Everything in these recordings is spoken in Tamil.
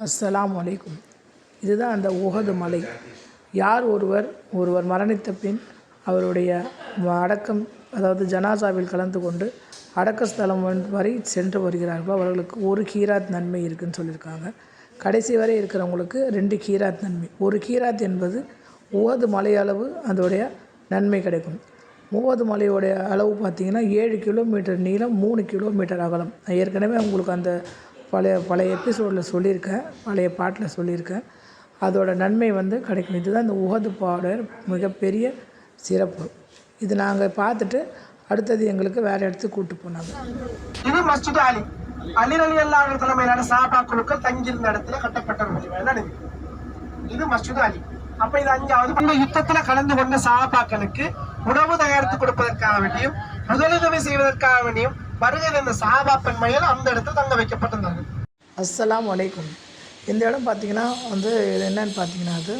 அஸ்ஸலாம் வலைக்கும் இதுதான் அந்த உகது மலை. யார் ஒருவர் ஒருவர் மரணித்த பின் அவருடைய அடக்கம் அதாவது ஜனாசாவில் கலந்து கொண்டு அடக்கஸ்தலம் வந்- வரை சென்று வருகிறார்களோ. அவர்களுக்கு ஒரு கீராத் நன்மை இருக்குன்னு சொல்லியிருக்காங்க. கடைசி வரை இருக்கிறவங்களுக்கு ரெண்டு கீராத் நன்மை. ஒரு கீராத் என்பது மூவது மலை அளவு அதோடைய நன்மை கிடைக்கும். மூவது மலையோடைய அளவு பார்த்திங்கன்னா ஏழு கிலோமீட்டர் நீளம் மூணு கிலோமீட்டர் அகலம். ஏற்கனவே உங்களுக்கு அந்த பழைய பழைய எபிசோடில் சொல்லியிருக்கேன் பழைய பாட்டில் சொல்லியிருக்கேன் அதோட நன்மை வந்து கிடைக்கும். இதுதான் இந்த உகது பாட மிகப்பெரிய சிறப்பு. இது நாங்கள் பார்த்துட்டு அடுத்தது எங்களுக்கு வேறு இடத்துக்கு கூப்பிட்டு போனாங்க. இது மஸ்ஜித் அலி. அலி அலி அல்லாஹ் தலைமையிலான சாபா குழுக்கள் தங்கியிருந்த இடத்துல கட்டப்பட்ட ஒரு இது? மஸ்ஜித் அலி. அப்ப இது அஞ்சாவது இந்த யுத்தத்துல கலந்து கொண்ட சாபாக்களுக்கு உணவு தயாரித்து கொடுப்பதற்காக வேண்டியும் முதலுதவி செய்வதற்காக வேண்டியும் வருகை தந்த சாபா பெண்மையில் அந்த இடத்துல தங்க வைக்கப்பட்டிருந்தார்கள். அஸ்லாம் வலைக்கும் இந்த இடம் பார்த்தீங்கன்னா வந்து இது என்னன்னு பார்த்தீங்கன்னா அது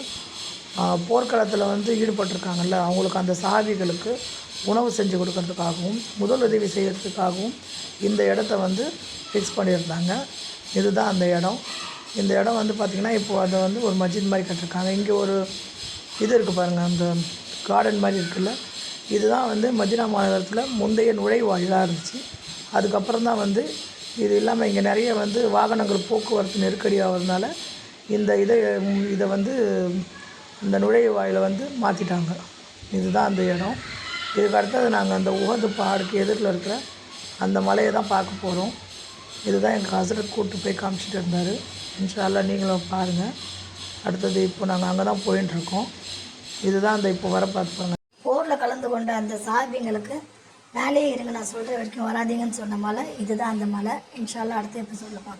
போர்க்களத்தில் வந்து ஈடுபட்டிருக்காங்கல்ல அவங்களுக்கு அந்த சாவிகளுக்கு உணவு செஞ்சு கொடுக்கறதுக்காகவும் முதலுதவி செய்கிறதுக்காகவும் இந்த இடத்த வந்து ஃபிக்ஸ் பண்ணியிருந்தாங்க. இதுதான் அந்த இடம். இந்த இடம் வந்து பார்த்திங்கன்னா இப்போது அதை வந்து ஒரு மஸ்ஜித் மாதிரி கட்டிருக்காங்க. இங்கே ஒரு இது இருக்குது பாருங்கள் அந்த கார்டன் மாதிரி இருக்குல்ல. இதுதான் வந்து மதினா மாநகரத்தில் முந்தைய நுழைவாயிலாக இருந்துச்சு. அதுக்கப்புறம் தான் வந்து இது இல்லாமல் இங்கே நிறைய வந்து வாகனங்கள் போக்குவரத்து நெருக்கடி ஆகிறதுனால இந்த இதை இதை வந்து இந்த நுழைவாயில் வந்து மாற்றிட்டாங்க இதுதான் அந்த இடம். இதுக்கு அடுத்தது நாங்கள் அந்த உகந்த பாடுக்கு எதிரில் இருக்கிற அந்த மலையை தான் பார்க்க போகிறோம் இதுதான் எங்கள் ஹசரத் கூப்பிட்டு போய் காமிச்சிட்டு இருந்தார். இன்ஷால்லா நீங்களும் பாருங்கள் அடுத்தது இப்போ நாங்கள் அங்கே தான் போயின்னு இருக்கோம் இதுதான் அந்த இப்போ வர பார்த்துப்பாங்க போரில் கலந்து கொண்ட அந்த சாபிங்களுக்கு வேலையை இருங்க நான் சொல்கிற வரைக்கும் வராதீங்கன்னு சொன்ன மலை இதுதான் அந்த மலை இன்ஷால்லாம் அடுத்த எபிசோடில் பார்க்கலாம்.